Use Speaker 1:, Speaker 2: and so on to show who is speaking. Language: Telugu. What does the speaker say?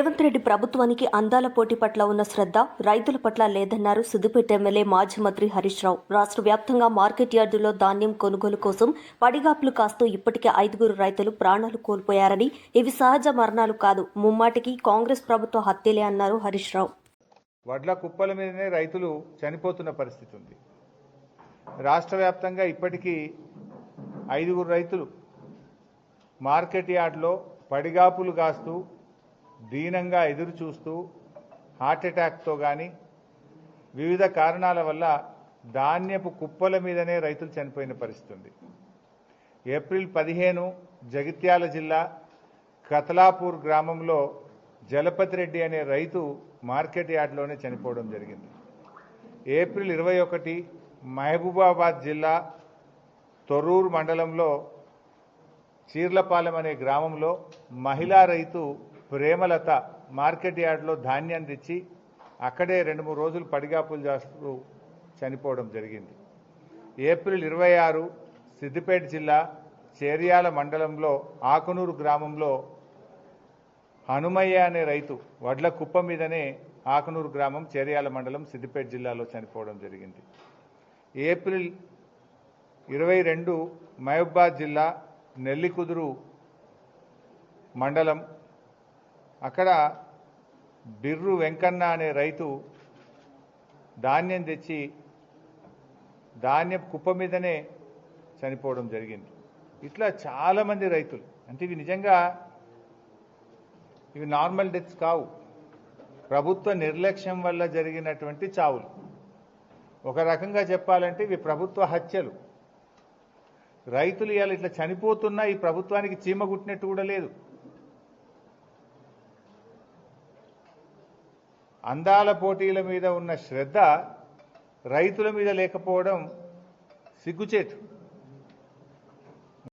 Speaker 1: రేవంత్ రెడ్డి ప్రభుత్వానికి అందాల పోటీ పట్ల ఉన్న శ్రద్ధ రైతుల పట్ల లేదన్నారు సిద్దిపేట ఎమ్మెల్యే మాజీ మంత్రి హరీష్ రావు. రాష్ట్ర వ్యాప్తంగా మార్కెట్ యార్డులో ధాన్యం కొనుగోలు కోసం పడిగాపులు కాస్తూ ఇప్పటికే ఐదుగురు రైతులు ప్రాణాలు కోల్పోయారని ఇవి సహజ మరణాలు కాదు ముమ్మాటికి కాంగ్రెస్ ప్రభుత్వ హత్యలే అన్నారు హరీష్ రావు.
Speaker 2: వడ్ల కుప్పల మీదనే రైతులు చనిపోతున్న పరిస్థితి ఉంది. రాష్ట్ర వ్యాప్తంగా ఇప్పటికీ ఐదుగురు రైతులు మార్కెట్ యార్డ్లో పడిగాపులు కాస్తూ దీనంగా ఎదురు చూస్తూ హార్ట్ అటాక్తో కానీ వివిధ కారణాల వల్ల ధాన్యపు కుప్పల మీదనే రైతులు చనిపోయిన పరిస్థితి ఉంది ఏప్రిల్ పదిహేను జగిత్యాల జిల్లా కతలాపూర్ గ్రామంలో జలపతి రెడ్డి అనే రైతు మార్కెట్ యార్డ్లోనే చనిపోవడం జరిగింది. ఏప్రిల్ ఇరవై ఒకటి మహబూబాబాద్ జిల్లా తొర్రూరు మండలంలో చీర్లపాలెం అనే గ్రామంలో మహిళా రైతు ప్రేమలత మార్కెట్ యార్డ్లో ధాన్యం తెచ్చి అక్కడే రెండు మూడు రోజులు పడిగాపులు చేస్తూ చనిపోవడం జరిగింది. ఏప్రిల్ ఇరవై ఆరు సిద్దిపేట జిల్లా చేర్యాల మండలంలో ఆకునూరు గ్రామంలో హనుమయ్య అనే రైతు వడ్ల కుప్ప మీదనే ఆకునూరు గ్రామం చేర్యాల మండలం సిద్దిపేట జిల్లాలో చనిపోవడం జరిగింది. ఏప్రిల్ ఇరవై రెండు మహబాద్ జిల్లా నెల్లికుదురు మండలం అక్కడ బిర్రు వెంకన్న అనే రైతు ధాన్యం తెచ్చి ధాన్యం కుప్ప మీదనే చనిపోవడం జరిగింది. ఇట్లా చాలామంది రైతులు. అంటే ఇవి నిజంగా ఇవి నార్మల్ డెత్స్ కావు. ప్రభుత్వ నిర్లక్ష్యం వల్ల జరిగినటువంటి చావులు. ఒక రకంగా చెప్పాలంటే ఇవి ప్రభుత్వ హత్యలు. రైతులు ఇవాళ ఇట్లా చనిపోతున్నా ఈ ప్రభుత్వానికి చీమ కుట్టినట్టు కూడా లేదు. అందాల పోటీల మీద ఉన్న శ్రద్ధ రైతుల మీద లేకపోవడం సిగ్గుచేటు.